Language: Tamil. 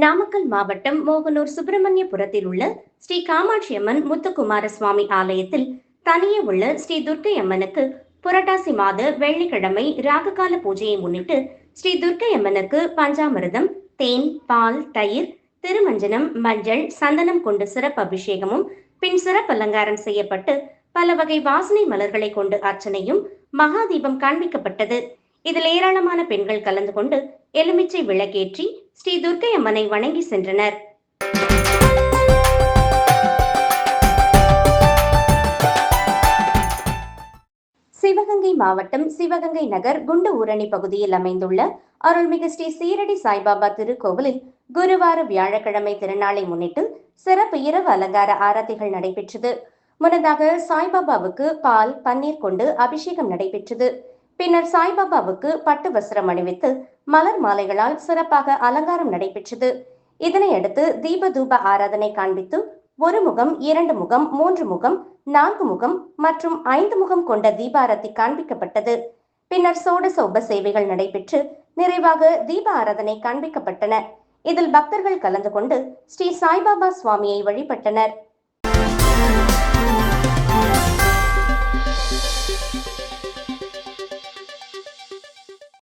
நாமக்கல் மாவட்டம் மோகனூர் சுப்பிரமணியபுரத்தில் உள்ள ஸ்ரீ காமாட்சியம்மன் முத்துக்குமார சுவாமி ஆலயத்தில் தனியே உள்ள ஸ்ரீ துர்க்கை அம்மனுக்கு புரட்டாசி மாத வெள்ளிக்கிழமை ராககால பூஜையை முன்னிட்டு ஸ்ரீ துர்க்கை அம்மனுக்கு பஞ்சாமிரதம் தேன் பால் தயிர் திருமஞ்சனம் மஞ்சள் சந்தனம் கொண்டு சிறப்பு அபிஷேகமும் பின் சிறப்பு அலங்காரம் செய்யப்பட்டு பல வகை வாசனை மலர்களை கொண்டு அர்ச்சனையும் மகாதீபம் காண்பிக்கப்பட்டது. இதில் ஏராளமான பெண்கள் கலந்து கொண்டு எலுமிச்சை விளக்கேற்றி ஸ்ரீ துர்க்கை அம்மனை வணங்கி சென்றனர். சிவகங்கை மாவட்டம் சிவகங்கை நகர் குண்டு ஊரணி பகுதியில் அமைந்துள்ள அருள்மிகு ஸ்ரீ சீரடி சாய்பாபா திருக்கோவிலில் குருவார வியாழக்கிழமை திருநாளை முன்னிட்டு சிறப்பு இரவு அலங்கார ஆராத்திகள் நடைபெற்றது. முன்னதாக சாய்பாபாவுக்கு பால் பன்னீர் கொண்டு அபிஷேகம் நடைபெற்றது. பின்னர் சாய்பாபாவுக்கு பட்டு வஸ்திரம் அணிவித்து மலர் மாலைகளால் சிறப்பாக அலங்காரம் நடைபெற்றது. இதனையடுத்து தீப தூப ஆராதனை காண்பித்து ஒரு முகம் இரண்டு முகம் மூன்று முகம் நான்கு முகம் மற்றும் ஐந்து முகம் கொண்ட தீபாரத்தி காண்பிக்கப்பட்டது. பின்னர் சோடச உப சேவைகள் நடைபெற்று நிறைவாக தீப ஆராதனை காண்பிக்கப்பட்டன. இதில் பக்தர்கள் கலந்து கொண்டு ஸ்ரீ சாய்பாபா சுவாமியை வழிபட்டனர்.